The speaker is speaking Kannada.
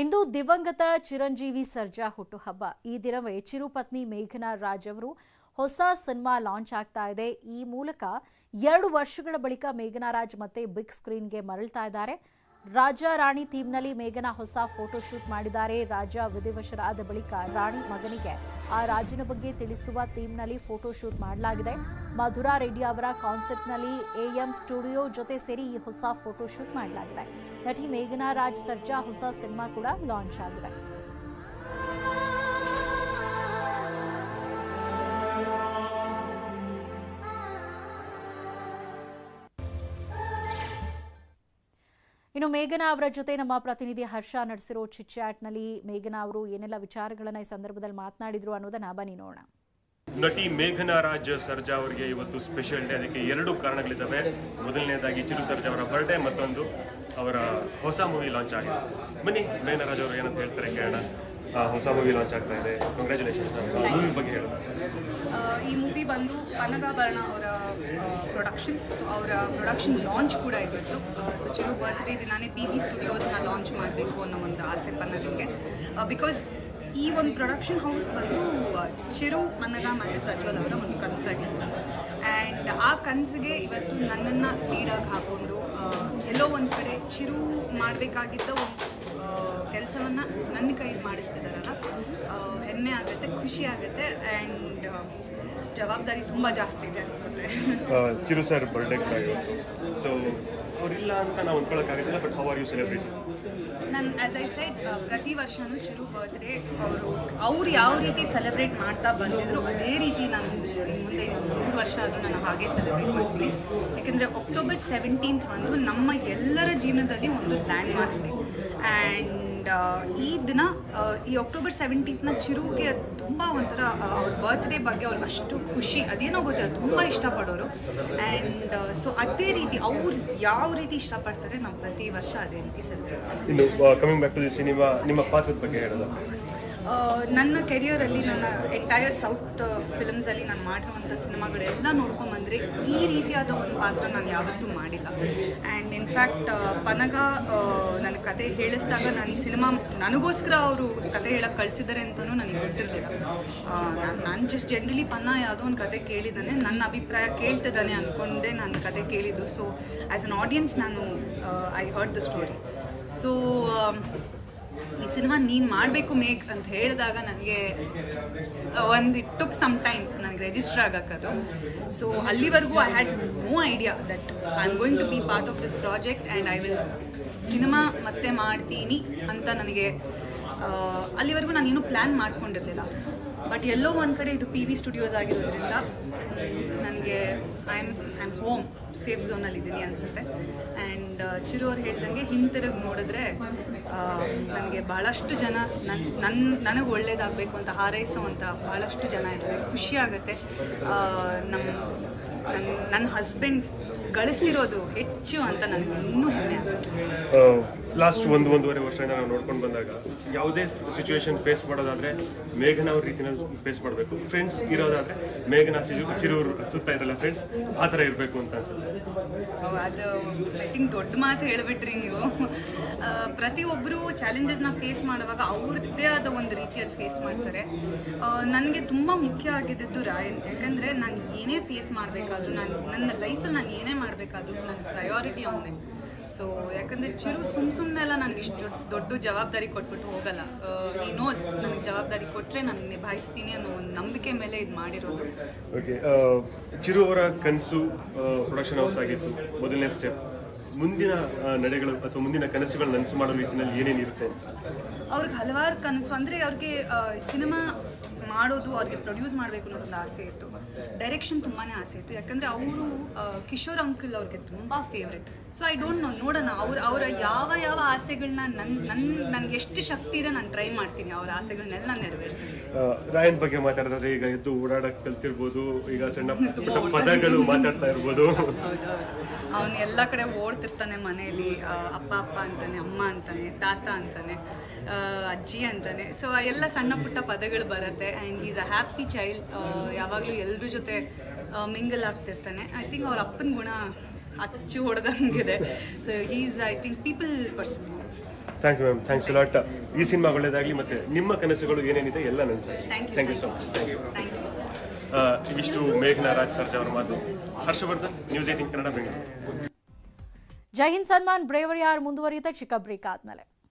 ಇಂದು ದಿವಂಗತ ಚಿರಂಜೀವಿ ಸರ್ಜಾ ಹುಟ್ಟುಹಬ್ಬ. ಈ ದಿನವೇ ಚಿರುಪತ್ನಿ ಮೇಘನಾ ರಾಜ್ ಅವರು ಹೊಸ ಸಿನಿಮಾ ಲಾಂಚ್ ಆಗ್ತಾ ಇದೆ. ಈ ಮೂಲಕ ಎರಡು ವರ್ಷಗಳ ಬಳಿಕ ಮೇಘನಾ ರಾಜ್ ಮತ್ತೆ ಬಿಗ್ ಸ್ಕ್ರೀನ್ಗೆ ಮರಳ್ತಾ ಇದ್ದಾರೆ. ರಾಜ ರಾಣಿ ಥೀಮ್ನಲ್ಲಿ ಮೇಘನಾ ಹೊಸ ಫೋಟೋ ಶೂಟ್ ಮಾಡಿದ್ದಾರೆ. ರಾಜ ವಿಧಿವಶರಾದ ಬಳಿಕ ರಾಣಿ ಮಗನಿಗೆ ಆ ರಾಜನ ಬಗ್ಗೆ ತಿಳಿಸುವ ಥೀಮ್ನಲ್ಲಿ ಫೋಟೋ ಶೂಟ್ ಮಾಡಲಾಗಿದೆ. ಮಧುರಾ ರೆಡ್ಡಿ ಅವರ ಕಾನ್ಸೆಪ್ಟ್ನಲ್ಲಿ ಎಎಂ ಸ್ಟುಡಿಯೋ ಜೊತೆ ಸೇರಿ ಈ ಹೊಸ ಫೋಟೋ ಶೂಟ್ ಮಾಡಲಾಗಿದೆ. ನಟಿ ಮೇಘನಾ ರಾಜ್ ಸರ್ಜಾ ಹೊಸ ಸಿನಿಮಾ ಕೂಡ ಲಾಂಚ್ ಆಗಿದೆ. ಇನ್ನು ಮೇಘನಾ ಅವರ ಜೊತೆ ನಮ್ಮ ಪ್ರತಿನಿಧಿ ಹರ್ಷ ನಡೆಸಿರೋ ಚಿಟ್ಚಾಟ್ನಲ್ಲಿ ಮೇಘನಾ ಅವರು ಏನೆಲ್ಲ ವಿಚಾರಗಳನ್ನ ಈ ಸಂದರ್ಭದಲ್ಲಿ ಮಾತನಾಡಿದ್ರು ಅನ್ನೋದನ್ನ ಬನ್ನಿ ನೋಡೋಣ. ನಟಿ ಮೇಘನಾ ರಾಜ್ ಸರ್ಜಾ ಅವರಿಗೆ ಇವತ್ತು ಸ್ಪೆಷಲ್ ಡೇ ಅದಕ್ಕೆ ಎರಡು ಕಾರಣಗಳಿದ್ದಾವೆ. ಮೊದಲನೇದಾಗಿ ಚಿರು ಸರ್ಜಾ ಅವರ ಬರ್ಡೇ ಮತ್ತೊಂದು ಅವರ ಹೊಸ ಮೂವಿ ಲಾಂಚ್ ಆಗಿದೆ. ಬನ್ನಿ ಮೇಘನಾ ರಾಜ್ ಅವರು ಏನಂತ ಹೇಳ್ತಾರೆ ಕೇಳೋಣ. ಹೊಸ ಮೂವಿ ಲಾಂಚ್ ಆಗ್ತಾ ಇದೆ. ಕಂಗ್ರ್ಯಾಚುಲೇಷನ್ಸ್ ಮೂವಿ ಬಗ್ಗೆ ಹೇಳೋಣ ಈ ಮೂವಿ ಬಂದು ಅನ್ನದಾಭರಣ ಅವರ ಪ್ರೊಡಕ್ಷನ್ ಸೊ ಅವರ ಪ್ರೊಡಕ್ಷನ್ ಲಾಂಚ್ ಕೂಡ ಇವತ್ತು ಸೊ ಚಿರು ಬರ್ತ್ಡೇ ದಿನಾನೇ ಬಿ ಬಿ ಸ್ಟುಡಿಯೋಸ್ನ ಲಾಂಚ್ ಮಾಡಬೇಕು ಅನ್ನೋ ಒಂದು ಆಸೆ ಪನ್ನಲಿಗೆ ಬಿಕಾಸ್ ಈ ಒಂದು ಪ್ರೊಡಕ್ಷನ್ ಹೌಸ್ ಬಂದು ಚಿರು ಮನ್ನಗ ಮತ್ತು ಪ್ರಜ್ವಲ್ ಅವರ ಒಂದು ಕನಸಾಗಿತ್ತು. ಆ್ಯಂಡ್ ಆ ಕನಸಿಗೆ ಇವತ್ತು ನನ್ನನ್ನು ಲೀಡಾಗಿ ಹಾಕ್ಕೊಂಡು ಎಲ್ಲೋ ಒಂದು ಕಡೆ ಚಿರು ಮಾಡಬೇಕಾಗಿದ್ದ ಒಂದು ಕೆಲಸವನ್ನು ನನ್ನ ಕೈಲಿ ಮಾಡಿಸ್ತಿದ್ದಾರಲ್ಲ ಹೆಮ್ಮೆ ಆಗುತ್ತೆ, ಖುಷಿ ಆಗುತ್ತೆ ಆ್ಯಂಡ್ ಜವಾಬ್ದಾರಿ ತುಂಬ ಜಾಸ್ತಿ ಇದೆ ಅನಿಸುತ್ತೆ. ಚಿರು ಸರ್ ಬರ್ಡೇ ಕೂಡ ಇವತ್ತು. ಸೊ ಅವರಿಲ್ಲ ಅಂತ ನಾವು ಅಂದ್ಕೊಳ್ಳೋಕ್ಕಾಗೋದಿಲ್ಲ but how are you celebrate ನಾನು ಆ್ಯಸ್ ಐ ಸೈಡ್ ಪ್ರತಿ ವರ್ಷವೂ ಚಿರು ಬರ್ತ್ಡೇ ಅವರು, ಅವ್ರು ಯಾವ ರೀತಿ ಸೆಲೆಬ್ರೇಟ್ ಮಾಡ್ತಾ ಬಂದಿದ್ರು, ಅದೇ ರೀತಿ ನಾನು ಮುಂದೆ ಇನ್ನೊಂದು ಮೂರು ವರ್ಷ ಆದರೂ ನಾನು ಹಾಗೆ ಸೆಲೆಬ್ರೇಟ್ ಮಾಡ್ತೀನಿ. ಯಾಕೆಂದರೆ ಅಕ್ಟೋಬರ್ ಸೆವೆಂಟೀನ್ತ್ ಬಂದು ನಮ್ಮ ಎಲ್ಲರ ಜೀವನದಲ್ಲಿ ಒಂದು ಲ್ಯಾಂಡ್ ಮಾರ್ಕ್ ಆ್ಯಂಡ್ ಈ ದಿನ ಈ ಅಕ್ಟೋಬರ್ ಸೆವೆಂಟೀನ್ತ್ನ ಚಿರುಗೆ ತುಂಬ ಒಂಥರ ಅವ್ರ ಬರ್ತ್ಡೇ ಬಗ್ಗೆ ಅವ್ರಿಗೆ ಅಷ್ಟು ಖುಷಿ, ಅದೇನೋ ಗೊತ್ತಿಲ್ಲ, ತುಂಬ ಇಷ್ಟಪಡೋರು. ಆ್ಯಂಡ್ ಸೊ ಅದೇ ರೀತಿ ಅವ್ರು ಯಾವ ರೀತಿ ಇಷ್ಟಪಡ್ತಾರೆ ನಾವು ಪ್ರತಿ ವರ್ಷ ಅದೇ ರೀತಿ celebrate coming back to cinema ನಿಮ್ಮ ಪಾತ್ರದ ಬಗ್ಗೆ ಹೇಳೋಣ ಆ, ನನ್ನ ಕೆರಿಯರಲ್ಲಿ ನನ್ನ ಎಂಟೈರ್ ಸೌತ್ ಫಿಲಮ್ಸಲ್ಲಿ ನಾನು ಮಾಡಿರುವಂಥ ಸಿನಿಮಾಗಳೆಲ್ಲ ನೋಡ್ಕೊಂಬಂದರೆ ಈ ರೀತಿಯಾದ ಒಂದು ಪಾತ್ರ ನಾನು ಯಾವತ್ತೂ ಮಾಡಿಲ್ಲ. ಆ್ಯಂಡ್ ಇನ್ಫ್ಯಾಕ್ಟ್ ಪನಗ ನನ್ನ ಕತೆ ಹೇಳಿಸಿದಾಗ ನಾನು ಈ ಸಿನಿಮಾ ನನಗೋಸ್ಕರ ಅವರು ಕತೆ ಹೇಳಕ್ಕೆ ಕಳಿಸಿದ್ದಾರೆ ಅಂತಲೂ ನನಗೆ ಗೊತ್ತಿರಲಿಲ್ಲ. ನಾನು ನಾನು ಜಸ್ಟ್ ಜನ್ರಲಿ ಪನ್ನ ಯಾವುದೋ ಒಂದು ಕತೆ ಕೇಳಿದ್ದಾನೆ, ನನ್ನ ಅಭಿಪ್ರಾಯ ಕೇಳ್ತಿದ್ದಾನೆ ಅಂದ್ಕೊಂಡೆ ನಾನು ಕತೆ ಕೇಳಿದ್ದು. ಸೊ ಆ್ಯಸ್ ಅನ್ ಆಡಿಯನ್ಸ್ ನಾನು I heard the story so ಈ ಸಿನಿಮಾ ನೀನು ಮಾಡಬೇಕು ಮೇಕ್ ಅಂತ ಹೇಳಿದಾಗ ನನಗೆ, ಒಂದು ಇಟ್ ಟುಕ್ ಸಮ್ ಟೈಮ್ ನನಗೆ ರಿಜಿಸ್ಟರ್ ಆಗೋಕ್ಕದು. ಸೊ ಅಲ್ಲಿವರೆಗೂ I had no idea that I am going to be part of this project and I will cinema ಮತ್ತೆ ಮಾಡ್ತೀನಿ ಅಂತ ನನಗೆ ಅಲ್ಲಿವರೆಗೂ ನಾನು ಏನೂ ಪ್ಲ್ಯಾನ್ ಮಾಡ್ಕೊಂಡಿರಲಿಲ್ಲ. ಬಟ್ ಎಲ್ಲೋ ಒಂದು ಕಡೆ ಇದು ಪಿ ವಿ ಸ್ಟುಡಿಯೋಸ್ ಆಗಿರೋದ್ರಿಂದ ನನಗೆ I am I am home safe ಝೋನಲ್ಲಿದ್ದೀನಿ ಅನಿಸುತ್ತೆ. ಆ್ಯಂಡ್ ಚಿರು ಅವ್ರು ಹೇಳ್ದಂಗೆ ಹಿಂತಿರುಗಿ ನೋಡಿದ್ರೆ ನನಗೆ ಭಾಳಷ್ಟು ಜನ ನನ್ನ ನನ್ನ ನನಗೆ ಒಳ್ಳೇದಾಗಬೇಕು ಅಂತ ಹಾರೈಸೋವಂಥ ಭಾಳಷ್ಟು ಜನ ಇದ್ದಾರೆ ಖುಷಿ ಆಗುತ್ತೆ. ನಮ್ಮ ನನ್ನ ನನ್ನ ಹಸ್ಬೆಂಡ್ ಗಳಿಸಿರೋದು ಹೆಚ್ಚು ಅಂತ ನನಗೆ ಇನ್ನೂ ಹೆಮ್ಮೆ ಲಾಸ್ಟ್ ಒಂದು ಒಂದೂವರೆ ವರ್ಷದಿಂದ ನಾವು ನೋಡ್ಕೊಂಡು ಬಂದಾಗ ಯಾವುದೇ ಸಿಚುವೇಶನ್ ಫೇಸ್ ಮಾಡೋದಾದ್ರೆ ಮೇಘನ ಅವ್ರ ರೀತಿನಲ್ಲಿ ಫೇಸ್ ಮಾಡಬೇಕು. ಫ್ರೆಂಡ್ಸ್ ಇರೋದಾದ್ರೆ ಮೇಘನ ಚಿರು ಚಿರೂರು ಸುತ್ತ ಇರಲ್ಲ ಫ್ರೆಂಡ್ಸ್ ಆ ಥರ ಇರಬೇಕು ಅಂತ ಅನ್ಸುತ್ತೆ. ಅದು ಥಿಂಕ್ ದೊಡ್ಡ ಮಾತು ಹೇಳಿಬಿಟ್ರಿ ನೀವು. ಪ್ರತಿಯೊಬ್ಬರು ಚಾಲೆಂಜಸ್ನ ಫೇಸ್ ಮಾಡುವಾಗ ಅವ್ರದ್ದೇ ಆದ ಒಂದು ರೀತಿಯಲ್ಲಿ ಫೇಸ್ ಮಾಡ್ತಾರೆ. ನನಗೆ ತುಂಬ ಮುಖ್ಯ ಆಗಿದ್ದು ರಾಯನ್. ಯಾಕಂದರೆ ನಾನು ಏನೇ ಫೇಸ್ ಮಾಡಬೇಕಾದ್ರೂ ನಾನು ನನ್ನ ಲೈಫಲ್ಲಿ ನಾನು ಏನೇ ಮಾಡಬೇಕಾದ್ರೂ ನನ್ನ ಪ್ರಯಾರಿಟಿ ಅವನೇ ಸೊ ಯಾಕಂದರೆ ಚಿರು ಸುಮ್ಮ ಸುಮ್ಮನೆಲ್ಲ ನನಗೆ ಇಷ್ಟು ದೊಡ್ಡ ಜವಾಬ್ದಾರಿ ಕೊಟ್ಬಿಟ್ಟು ಹೋಗಲ್ಲ. ಈ ನೋಸ್ ನನಗೆ ಜವಾಬ್ದಾರಿ ಕೊಟ್ಟರೆ ನನಗೆ ನಿಭಾಯಿಸ್ತೀನಿ ಅನ್ನೋ ಒಂದು ನಂಬಿಕೆ ಮೇಲೆ ಇದು ಮಾಡಿರೋದು. ಓಕೆ ಚಿರು ಅವರ ಕನಸು ಪ್ರೊಡಕ್ಷನ್ ಹೌಸ್ ಆಗಿತ್ತು ಮೊದಲನೇ ಸ್ಟೆಪ್ ಮುಂದಿನ ನಡೆಗಳು ಅಥವಾ ಮುಂದಿನ ಕನಸುಗಳು ನನಸು ಮಾಡೋ ರೀತಿಯಲ್ಲಿ ಏನೇನಿರುತ್ತೆ ಅವ್ರಿಗೆ ಹಲವಾರು ಕನಸು ಅಂದರೆ ಅವ್ರಿಗೆ ಸಿನಿಮಾ ಮಾಡೋದು ಅವ್ರಿಗೆ ಪ್ರೊಡ್ಯೂಸ್ ಮಾಡಬೇಕು ಅನ್ನೋದೊಂದು ಆಸೆ ಇತ್ತು. ಡೈರೆಕ್ಷನ್ ತುಂಬಾ ಆಸೆ ಇತ್ತು. ಯಾಕಂದ್ರೆ ಅವರು ಕಿಶೋರ್ ಅಂಕಲ್ ಅವ್ರಿಗೆ ತುಂಬಾ favourite so I don't know ನೋಡೋಣ. ಅವ್ರ ಅವರ ಯಾವ ಯಾವ ಆಸೆಗಳನ್ನ ನನ್ ನನ್ ನನಗೆ ಎಷ್ಟು ಶಕ್ತಿ ಇದೆ ನಾನು ಟ್ರೈ ಮಾಡ್ತೀನಿ. ಅವ್ರ ಆಸೆಗಳನ್ನೆಲ್ಲ ನೆರವೇರಿಸ್ತೀನಿ. ಆ, ರಾಯನ್ ಬಗ್ಗೆ ಮಾತಾಡಿದ್ರೆ ಈಗ ಎದ್ದು ಓಡಾಡಕ್ ಕಲ್ತಿರ್ಬೋದು ಈಗ ಸಣ್ಣ ಪದಗಳು ಮಾತಾಡ್ತಾ ಇರ್ಬೋದು. ಅವನು ಎಲ್ಲ ಕಡೆ ಓಡ್ತಿರ್ತಾನೆ ಮನೆಯಲ್ಲಿ. ಅಪ್ಪ ಅಪ್ಪ ಅಂತಾನೆ ಅಮ್ಮ ಅಂತಾನೆ ತಾತ ಅಂತಾನೆ. ಅಜ್ಜಿ ಅಂತಾನೆ. ಸೊ ಎಲ್ಲ ಸಣ್ಣ ಪುಟ್ಟ ಪದಗಳು ಬರುತ್ತೆ. And is a happy child ಯಾವಾಗಲೂ ಎಲ್ಲರ ಜೊತೆ ಮಿಂಗಲ್ ಆಗ್ತಿರ್ತಾನೆ. ಐ ಥಿಂಕ್ ಅವ್ರ ಅಪ್ಪನ ಗುಣ ಅಚ್ಚು ಹೊಡೆದಂಗಿದೆ. So is I think people person thank you ma'am thanks lot ಈ ಸಿನಿಮಾ ಒಳ್ಳೇದಾಗಲಿ ಮತ್ತೆ ನಿಮ್ಮ ಕನಸುಗಳು ಏನೇನಿದೆ ಎಲ್ಲ ನನ್ನ thank you thank you so much thank ಇವಿಷ್ಟು ಮೇಘನಾ ರಾಜ್ ಸರ್ಜಾ ಅವರ ಮಾತು. Harshavardhan news eighteen Kannada Bengaluru Jai Hind Salman bravery R ಮುಂದುವರಿಯುತ್ತೆ ಚಿಕ್ಕ ಬ್ರೇಕ್ ಆದ್ಮೇಲೆ.